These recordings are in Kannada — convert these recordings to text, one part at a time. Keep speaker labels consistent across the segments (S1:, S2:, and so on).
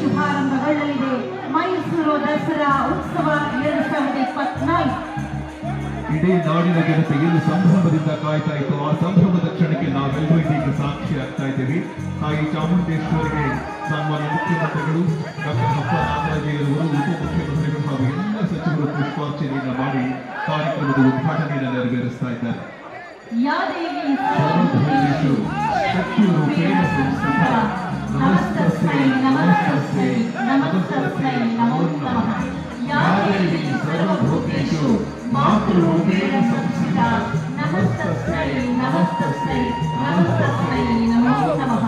S1: ಶುಭಾರಂಭಗೊಳ್ಳಲಿದೆ ಮೈಸೂರು ದಸರಾ ಉತ್ಸವ ಎರಡು ಸಾವಿರದ ಇಪ್ಪತ್ನಾಲ್ಕು.
S2: ಇಡೀ ನಾಡಿನ ಜನತೆ ಏನು ಸಂಭ್ರಮದಿಂದ ಕಾಯ್ತಾ ಇತ್ತು ಆ ಸಂಭ್ರಮದ ಕ್ಷಣಕ್ಕೆ ನಾವೆಲ್ಲರೂ ಇದೀಗ ಸಾಕ್ಷಿ ಆಗ್ತಾ ಇದ್ದೇವೆ. ತಾಯಿ ಚಾಮುಂಡೇಶ್ವರಿಗೆ ಸನ್ಮಾನ್ಯ ಮುಖ್ಯಮಂತ್ರಿಗಳು ಡಾಕ್ಟರ್ ಹಪ್ಪ ನಾಗರಾಜಯ್ಯರವರು ಉಪಮುಖ್ಯಮಂತ್ರಿಗಳು ಹಾಗೂ ಎಲ್ಲ ಸಚಿವರು ಪುಷ್ಪಾರ್ಚನೆಯನ್ನು ಮಾಡಿ ಕಾರ್ಯಕ್ರಮದ ಉದ್ಘಾಟನೆಯನ್ನು ನೆರವೇರಿಸ್ತಾ ಇದ್ದಾರೆ.
S1: ನಮಸ್ತಸ್ಮೈ ನಮೋ ನಮಃ ಯಾ ದೇವಿ
S2: ಸರ್ವಭೂತೇಷು ಮಾತೃರೂಪೇಣ ಸಂಸ್ಥಿತಾ
S1: ನಮಸ್ತಸ್ಮೈ ನಮಸ್ತಸ್ಮೈ ನಮಸ್ತಸ್ಮೈ ನಮೋ ನಮಃ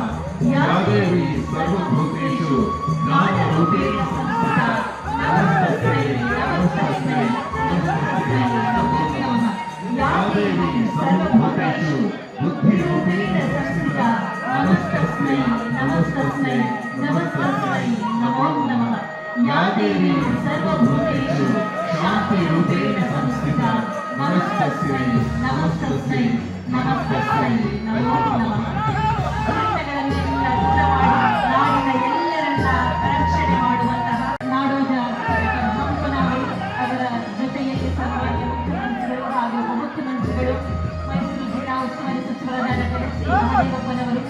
S2: ಯಾ ದೇವಿ ಸರ್ವಭೂತೇಷು ಜ್ಞಾನರೂಪೇಣ ಸಂಸ್ಥಿತಾ
S1: ನಮಸ್ತಸ್ಮೈ ನಮಸ್ತಸ್ಮೈ ನಮಸ್ತಸ್ಮೈ ನಮೋ ನಮಃ ಯಾ ದೇವಿ ಸರ್ವಭೂತೇಷು
S2: ಬುದ್ಧಿರೂಪೇಣ ಸಂಸ್ಥಿತಾ ನಮಸ್ತಸ್ಮೈ ನಮಸ್ತಸ್ಮೈ ನಮಸ್ತಸ್ಮೈ
S1: ಮಾಡುವಂತಹ ನಾಡೋಜ ಹಂಪನವರು ಅವರ ಜೊತೆಯಲ್ಲಿ ಸನ್ಮಾನ್ಯ ಮುಖ್ಯಮಂತ್ರಿಗಳು ಹಾಗೂ ಉಪಮುಖ್ಯಮಂತ್ರಿಗಳು ಮೈಸೂರು ಜಿಲ್ಲಾ ಉಸ್ತುವಾರಿ ಸಚಿವರಾದ ಸಿ ಮಹದೇವಪ್ಪನವರು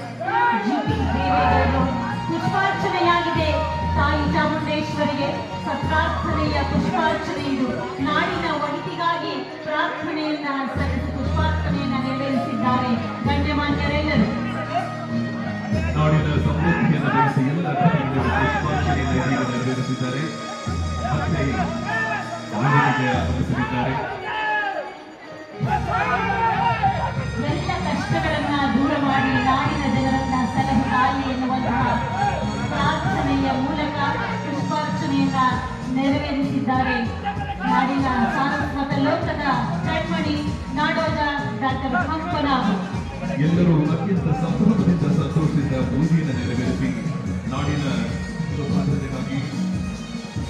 S1: ಜಿ ಪಿ ದೇವೇಗೌಡರು ಸತ್ರಾರ್ಥನೆಯ ಪುಷ್ಪಾರ್ಚನೆ ಇದು ನಾಡಿನ ಒಳಿತಿಗಾಗಿ ಪ್ರಾರ್ಥನೆಯನ್ನ ಸಲ್ಲಿಸಿ ಪುಷ್ಪಾರ್ಚನೆಯನ್ನ ನೆರವೇರಿಸಿದ್ದಾರೆ. ಗಣ್ಯಮಾನ್ಯರೆಲ್ಲರೂ
S2: ಇದೀಗ ನೆರವೇರಿಸಿದ್ದಾರೆ. ಮತ್ತೆ
S1: ನೆರವೇರಿಸಿದ್ದಾರೆ. ನಾಡಿನ ಸಾರಸ್ವತ ಲೋಕದ ಕಣ್ಮಣಿ ನಾಡೋಜ ಡಾಕ್ಟರ್ ಪಂಪನ
S2: ಎಲ್ಲರೂ ಅತ್ಯಂತ ಸಂಭ್ರಮದಿಂದ ಸಂತೋಷದಿಂದ ಪೂಜೆಯನ್ನು ನೆರವೇರಿಸಿ ನಾಡಿನ ಸುಭದ್ರತೆಗಾಗಿ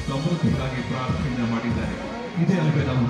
S2: ಸಮೃದ್ಧಿಗಾಗಿ ಪ್ರಾರ್ಥನೆ ಮಾಡಿದ್ದಾರೆ. ಇದೇ ಅಲ್ಲವೇ ನಾವು